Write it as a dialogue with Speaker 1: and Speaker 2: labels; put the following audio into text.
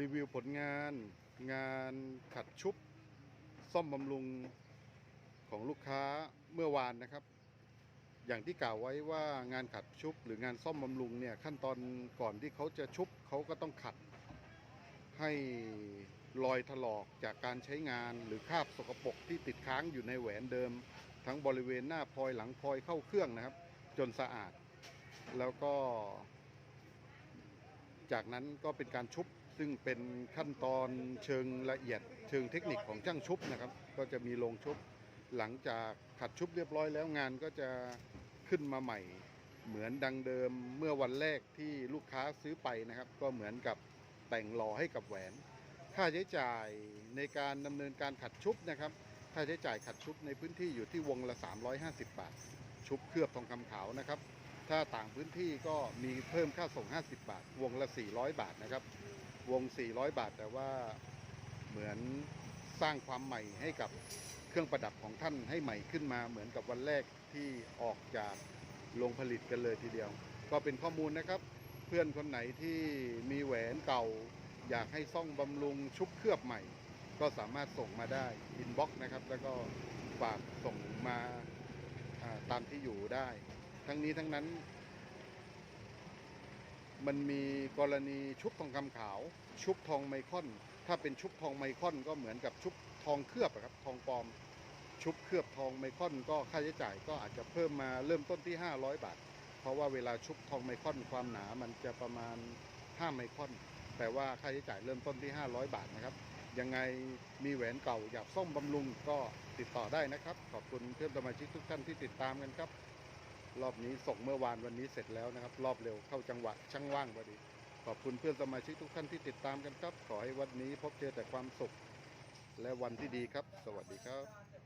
Speaker 1: รีวิวผลงาน งานขัดชุบ ซ่อมบำรุงของลูกค้าเมื่อวานนะครับ อย่างที่กล่าวไว้ว่างานขัดชุบ หรืองานซ่อมบำรุงเนี่ยขั้นตอนก่อนที่เขาจะชุบเขาก็ต้องขัด ให้รอยถลอกจากการใช้งานหรือคราบสกปรกที่ติดค้างอยู่ในแหวนเดิม ทั้งบริเวณหน้าพลอยหลังพลอยเข้าเครื่องนะครับ จนสะอาด แล้วก็ จากนั้นก็เป็นการชุบ ซึ่งเป็นขั้นตอนเชิงละเอียดเชิงเทคนิคของช่างชุบนะครับ ก็จะมีโรงชุบหลังจากขัดชุบเรียบร้อยแล้วงานก็จะขึ้นมาใหม่ เหมือนดังเดิมเมื่อวันแรกที่ลูกค้าซื้อไปนะครับ ก็เหมือนกับแต่งหล่อให้กับแหวน ค่าใช้จ่ายในการดำเนินการขัดชุบนะครับ ค่าใช้จ่ายขัดชุบในพื้นที่อยู่ที่วงละ 350 บาท ชุบเคลือบทองคำขาวนะครับ ถ้าต่างพื้นที่ก็มีเพิ่มค่าส่ง 50 บาท วงละ 400 บาทนะครับ วง 400 บาท แต่ว่าเหมือนสร้างความใหม่ให้กับเครื่องประดับของท่านให้ใหม่ขึ้นมา เหมือนกับวันแรกที่ออกจากโรงผลิตกันเลยทีเดียว ก็เป็นข้อมูลนะครับ เพื่อนคนไหนที่มีแหวนเก่า อยากให้ซ่องบำรุงชุบเคลือบใหม่ ก็สามารถส่งมาได้อินบ็อกซ์นะครับ แล้วก็ฝากส่งมาอ่าตามที่อยู่ได้ ทั้งนี้ทั้งนั้น มันมีกรณีชุบทองคำขาว ชุบทองไมคอน ถ้าเป็นชุบทองไมคอนก็เหมือนกับชุบทองเคลือบครับทองปลอม ชุบเคลือบทองไมคอนก็ค่าใช้จ่ายก็อาจจะเพิ่มมาเริ่มต้นที่ 500 บาท เพราะว่าเวลาชุบทองไมคอนความหนามันจะประมาณ 5 ไมคอนแต่ว่าค่าใช้จ่ายเริ่มต้นที่ 500 บาทนะครับยังไงมีแหวนเก่าอยากซ่อมบำรุงก็ติดต่อได้นะครับ ขอบคุณเพื่อนสมาชิกทุกท่านที่ติดตามกันครับ รอบนี้ส่งเมื่อวานวันนี้เสร็จแล้วนะครับ รอบเร็วเข้าจังหวะช่างว่างพอดี ขอบคุณเพื่อนสมาชิกทุกท่านที่ติดตามกันครับ ขอให้วันนี้พบเจอแต่ความสุข และวันที่ดีครับ สวัสดีครับ